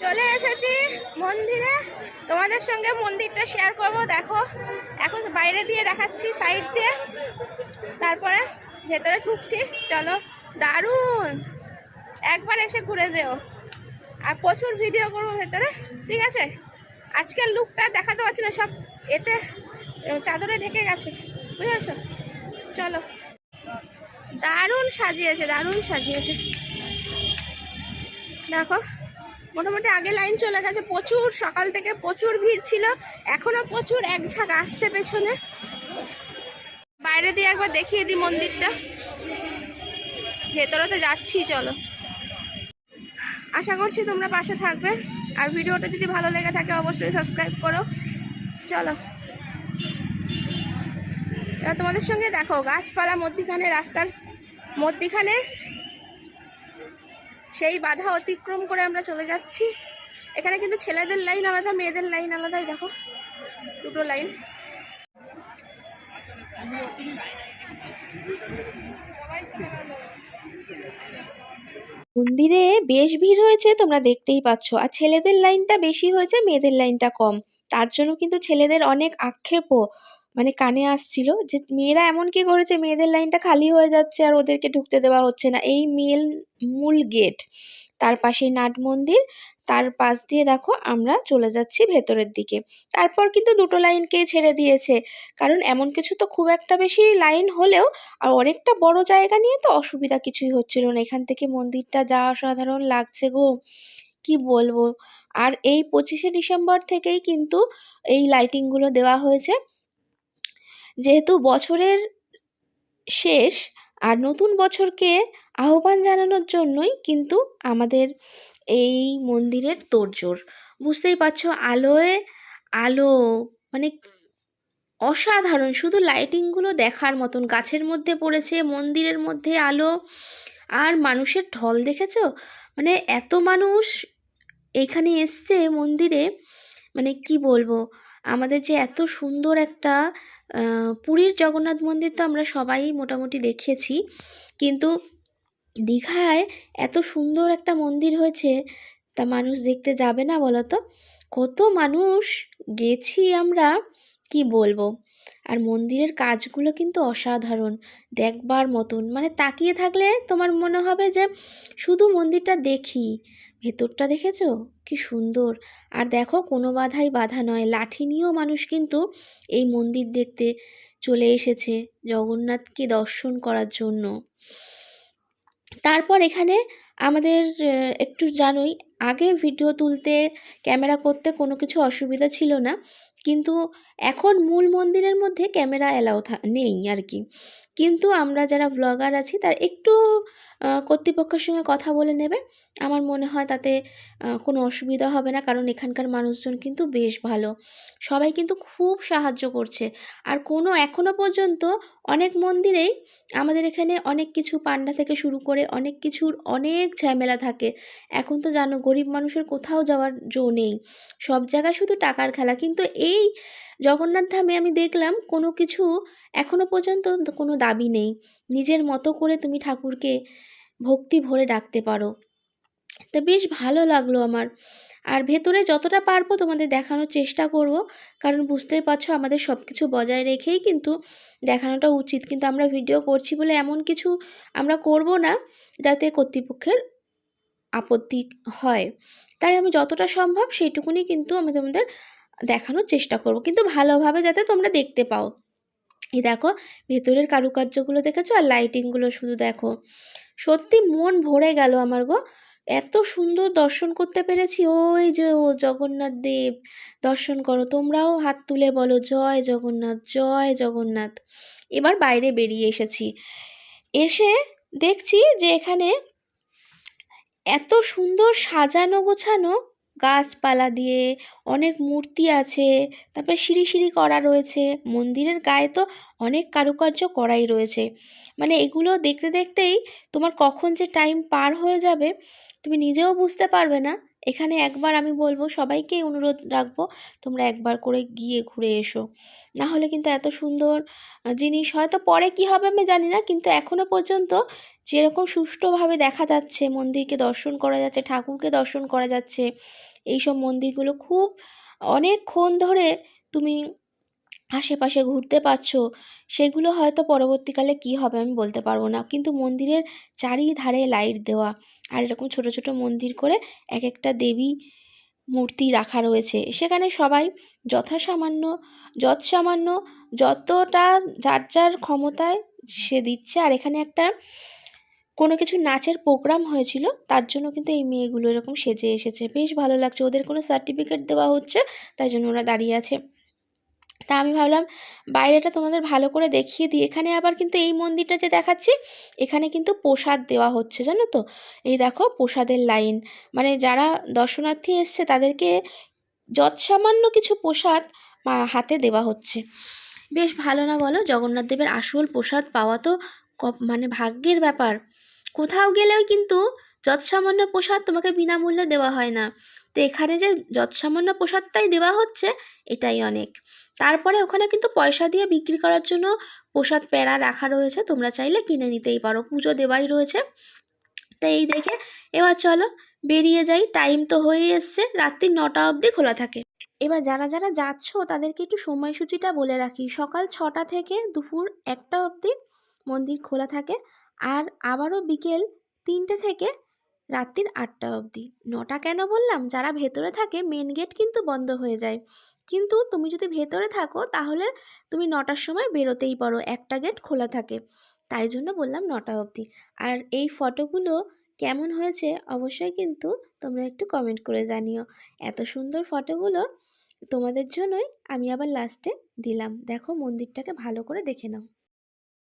চলে এসেছি মন্দিরে। তোমাদের সঙ্গে মন্দিরটা শেয়ার করব, দেখো। এখন বাইরে দিয়ে দেখাচ্ছি সাইড দিয়ে। তারপরে ভেতরে ঢুকছি। চলো, দারুণ! একবার এসে ঘুরে যেও। আর প্রচুর ভিডিও করব ভেতরে, ঠিক আছে? আজকের লুকটা দেখাতে পারছি না, সব এতে চাদরে ঢেকে গেছে, বুঝেছ? চলো। দারুণ সাজিয়েছে দারুণ সাজিয়েছে। দেখো মোটামুটি আগে লাইন চলে গেছে, প্রচুর, সকাল থেকে প্রচুর ভিড় ছিল, এখনও প্রচুর এক ঝাঁক আসছে পেছনে। বাইরে দিয়ে একবার দেখিয়ে দিই মন্দিরটা। ভেতরেতে যাচ্ছি, চলো। আশা করছি তোমরা পাশে থাকবে। আর ভিডিওটা যদি ভালো লেগে থাকে, অবশ্যই সাবস্ক্রাইব করো। চলো। তোমাদের সঙ্গে দেখো, গাছপালা মধ্যিখানে, রাস্তার মধ্যিখানে। সেই বাধা অতিক্রম করে আমরা চলে যাচ্ছি। এখানে কিন্তু ছেলেদের লাইন আলাদা, মেয়েদের লাইন আলাদাই, দেখো। দুটো লাইন। মন্দিরে বেশ ভিড় হয়েছে, তোমরা দেখতেই পাচ্ছ। আর ছেলেদের লাইনটা বেশি হয়েছে, মেয়েদের লাইনটা কম। তার জন্য কিন্তু ছেলেদের অনেক আক্ষেপও। মানে কানে আসছিল যে মেয়েরা এমন কি করেছে, মেয়েদের লাইনটা খালি হয়ে যাচ্ছে আর ওদেরকে ঢুকতে দেওয়া হচ্ছে না। এই মেল, মূল গেট, তার পাশেই নাট মন্দির, তার পাশ দিয়ে দেখো আমরা চলে যাচ্ছি ভেতরের দিকে। তারপর কিন্তু দুটো লাইনকেই ছেড়ে দিয়েছে। কারণ এমন কিছু তো খুব একটা বেশি লাইন হলেও আর অনেকটা বড় জায়গা নিয়ে তো অসুবিধা কিছুই হচ্ছিল না। এখান থেকে মন্দিরটা যা অসাধারণ লাগছে গো, কি বলব? আর এই পঁচিশে ডিসেম্বর থেকেই কিন্তু এই লাইটিংগুলো দেওয়া হয়েছে। যেহেতু বছরের শেষ আর নতুন বছরকে আহ্বান জানানোর জন্যই কিন্তু আমাদের এই মন্দিরের তোড়জোড়। বুঝতেই পারছ, আলোয়, আলো মানে অসাধারণ, শুধু লাইটিংগুলো দেখার মতন। গাছের মধ্যে পড়েছে, মন্দিরের মধ্যে আলো আর মানুষের ঢল, দেখেছ? মানে এত মানুষ এখানে এসছে মন্দিরে মানে কি বলব? আমাদের যে এত সুন্দর একটা পুরীর জগন্নাথ মন্দির তো আমরা সবাই মোটামুটি দেখেছি, কিন্তু দীঘায় এত সুন্দর একটা মন্দির হয়েছে, তা মানুষ দেখতে যাবে না বলো তো কত মানুষ গেছি আমরা, কি বলব? আর মন্দিরের কাজগুলো কিন্তু অসাধারণ, দেখবার মতন। মানে তাকিয়ে থাকলে তোমার মনে হবে যে, শুধু মন্দিরটা দেখি ভেতরটা দেখেছ? কি সুন্দর। আর দেখো, কোনো বাধাই বাধা নয়। লাঠি নিয়েও মানুষ কিন্তু এই মন্দির দেখতে চলে এসেছে জগন্নাথকে দর্শন করার জন্য। তারপর এখানে আমাদের একটু জানোই আগে ভিডিও তুলতে ক্যামেরা করতে কোনো কিছু অসুবিধা ছিল না। কিন্তু এখন মূল মন্দিরের মধ্যে ক্যামেরা অ্যালাউ নেই আর কি। কিন্তু আমরা যারা ব্লগার আছি, তার একটু কর্তৃপক্ষের সঙ্গে কথা বলে নেবে। আমার মনে হয় তাতে কোনো অসুবিধা হবে না, কারণ এখানকার মানুষজন কিন্তু বেশ ভালো। সবাই কিন্তু খুব সাহায্য করছে। আর কোনো এখনও পর্যন্ত অনেক মন্দিরেই আমাদের এখানে অনেক কিছু পান্ডা থেকে শুরু করে অনেক কিছুর অনেক ঝামেলা থাকে। এখন তো জানো গরিব মানুষের কোথাও যাওয়ার জো নেই। সব জায়গায় শুধু টাকার খেলা। কিন্তু এই জগন্নাথ ধামে আমি দেখলাম কোনো কিছু এখনও পর্যন্ত কোনো দাবি নেই। নিজের মতো করে তুমি ঠাকুরকে ভক্তি ভরে ডাকতে পারো। তা বেশ ভালো লাগল আমার। আর ভেতরে যতটা পারব তোমাদের দেখানোর চেষ্টা করব। কারণ বুঝতেই পারছ আমাদের সব কিছু বজায় রেখেই কিন্তু দেখানোটা উচিত। কিন্তু আমরা ভিডিও করছি বলে এমন কিছু আমরা করব না। যাতে কর্তৃপক্ষের আপত্তি হয়। তাই আমি যতটা সম্ভব সেইটুকুনি কিন্তু আমি তোমাদের দেখানোর চেষ্টা করব। কিন্তু ভালোভাবে যাতে তোমরা দেখতে পাও। এই দেখো, ভেতরের কারুকার্যগুলো দেখেছ আর লাইটিংগুলো শুধু দেখো। সত্যি মন ভরে গেল আমার গো। এত সুন্দর দর্শন করতে পেরেছি। ওই যে ও জগন্নাথ দেব। দর্শন করো, তোমরাও হাত তুলে বলো, জয় জগন্নাথ জয় জগন্নাথ। এবার বাইরে বেরিয়ে এসেছি। এসে দেখছি যে এখানে এত সুন্দর সাজানো গোছানো গাছপালা দিয়ে অনেক মূর্তি আছে, তারপরে সিঁড়ি সিঁড়ি করা রয়েছে, মন্দিরের গায়ে তো অনেক কারুকার্য করাই রয়েছে। মানে এগুলো দেখতে দেখতেই তোমার কখন যে টাইম পার হয়ে যাবে, তুমি নিজেও বুঝতে পারবে না। এখানে একবার আমি বলব সবাইকেই অনুরোধ রাখব, তোমরা একবার করে গিয়ে ঘুরে এসো। না হলে কিন্তু এত সুন্দর জিনিস হয়তো পরে কি হবে আমি জানি না, কিন্তু এখনও পর্যন্ত যেরকম সুষ্ঠুভাবে দেখা যাচ্ছে, মন্দিরকে দর্শন করা যাচ্ছে, ঠাকুরকে দর্শন করা যাচ্ছে, এইসব মন্দিরগুলো খুব অনেকক্ষণ ধরে তুমি আশেপাশে ঘুরতে পারছ, সেগুলো হয়তো পরবর্তীকালে কী হবে আমি বলতে পারব না। কিন্তু মন্দিরের চারিধারে লাইট দেওয়া আর এরকম ছোট ছোট মন্দির করে এক একটা দেবী মূর্তি রাখা রয়েছে, সেখানে সবাই যথাসামান্য, যৎসামান্য যতটা যার যার ক্ষমতায় সে দিচ্ছে, আর এখানে একটা কোনো কিছু নাচের প্রোগ্রাম হয়েছিল, তার জন্য কিন্তু এই মেয়েগুলো এরকম সেজে এসেছে। বেশ ভালো লাগছে, ওদের কোনো সার্টিফিকেট দেওয়া হচ্ছে, তাই জন্য ওরা দাঁড়িয়ে আছে। তা আমি ভাবলাম, বাইরেটা তোমাদের ভালো করে দেখিয়ে দিই। এখানে আবার কিন্তু এই মন্দিরটা যে দেখাচ্ছি, এখানে কিন্তু প্রসাদ দেওয়া হচ্ছে, জানো তো? এই দেখো, প্রসাদের লাইন। মানে যারা দর্শনার্থী এসছে, তাদেরকে যৎসামান্য কিছু প্রসাদ হাতে দেওয়া হচ্ছে। বেশ ভালো না বলো? জগন্নাথ দেবের আসল প্রসাদ পাওয়া তো মানে ভাগ্যের ব্যাপার। কোথাও গেলেও কিন্তু যৎসামান্য প্রসাদ তোমাকে বিনামূল্যে দেওয়া হয় না। তো এখানে যে যৎসামান্য প্রসাদটাই দেওয়া হচ্ছে, এটাই অনেক। তারপরে ওখানে কিন্তু পয়সা দিয়ে বিক্রি করার জন্য প্রসাদ প্যারা রাখা রয়েছে, তোমরা চাইলে কিনে নিতেই পারো, পুজো দেওয়াই রয়েছে। তো এই দেখে, এবার চলো বেরিয়ে যাই টাইম তো হয়ে এসছে, রাত্রি নটা অবধি খোলা থাকে। এবার যারা যারা যাচ্ছ, তাদেরকে একটু সময়সূচিটা বলে রাখি, সকাল ছটা থেকে দুপুর একটা অবধি মন্দির খোলা থাকে আর আবারও বিকেল তিনটে থেকে রাত্রির আটটা অবধি। নটা কেন বললাম? যারা ভেতরে থাকে মেন গেট কিন্তু বন্ধ হয়ে যায়। কিন্তু তুমি যদি ভেতরে থাকো, তাহলে তুমি নটার সময় বেরোতেই পারো। একটা গেট খোলা থাকে। তাই জন্য বললাম নটা অবধি। আর এই ফটোগুলো কেমন হয়েছে অবশ্যই কিন্তু তোমরা একটু কমেন্ট করে জানিও। এত সুন্দর ফটোগুলো তোমাদের জন্যই আমি আবার লাস্টে দিলাম। দেখো মন্দিরটাকে ভালো করে দেখে নাও।